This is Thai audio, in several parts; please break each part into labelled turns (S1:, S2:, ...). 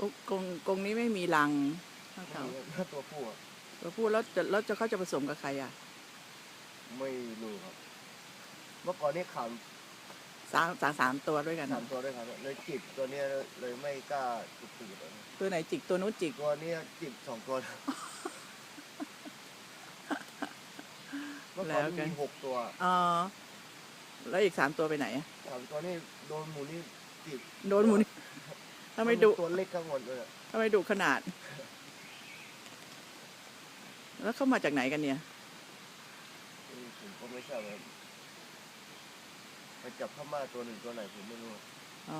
S1: กรงกรงกรงนี้ไม่มีรังข้างเขา
S2: ถ้าตัวผู้อะ
S1: ตัวผู้แล้วจะแล้วจะเขาจะผสมกับใครอะ
S2: ไม่รู้ครับ เมื่อก่อนนี่ขาม
S1: สามสามสามตัวด้วยกัน
S2: สามตัวด้วยครับเลยจิบตัวเนี้ยเลยไม่กล้าจุดตูดอะ
S1: ตัวไหนจิกตัวนู้นจิก
S2: ตัวเนี้ยจิบสองตัวเมื่อก่อนมีหกตัว
S1: อ๋อแล้วอีกสามตัวไปไหนอะ
S2: สามตัวนี่โดนหมูนี่จิบ
S1: โดนหมุน ทำไมดุ
S2: ตัวเล็กทั้งหมดเลยอะ
S1: ทำไมดุขนาด แล้วเข้ามาจากไหนกันเนี่ย
S2: อืมผมก็ไม่ทราบครับไปจับพม่าตัวหนึ่งตัวไหนผมไม่รู้
S1: อ๋อ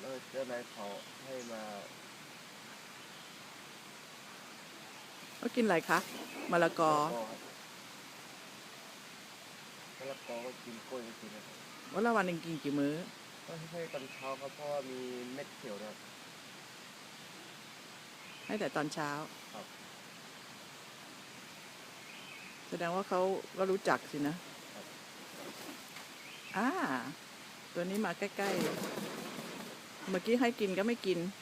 S2: แล้วเจ้านายเขาให้มา
S1: เขากินอะไรคะมะละกอ
S2: มะละกอก็กินกล้วยก็กินนะครับ
S1: วันละวันหนึ่งกินกี่มื้อ
S2: ก็ให้ตอนเช้าครับเพราะว่ามีเม็ดเขียวนะครับ
S1: ให้แต่ตอนเช้า
S2: ครับ
S1: แสดงว่าเขาก็รู้จักสินะอ่าตัวนี้มาใกล้ๆ เมื่อกี้ให้กินก็ไม่กิน
S2: ค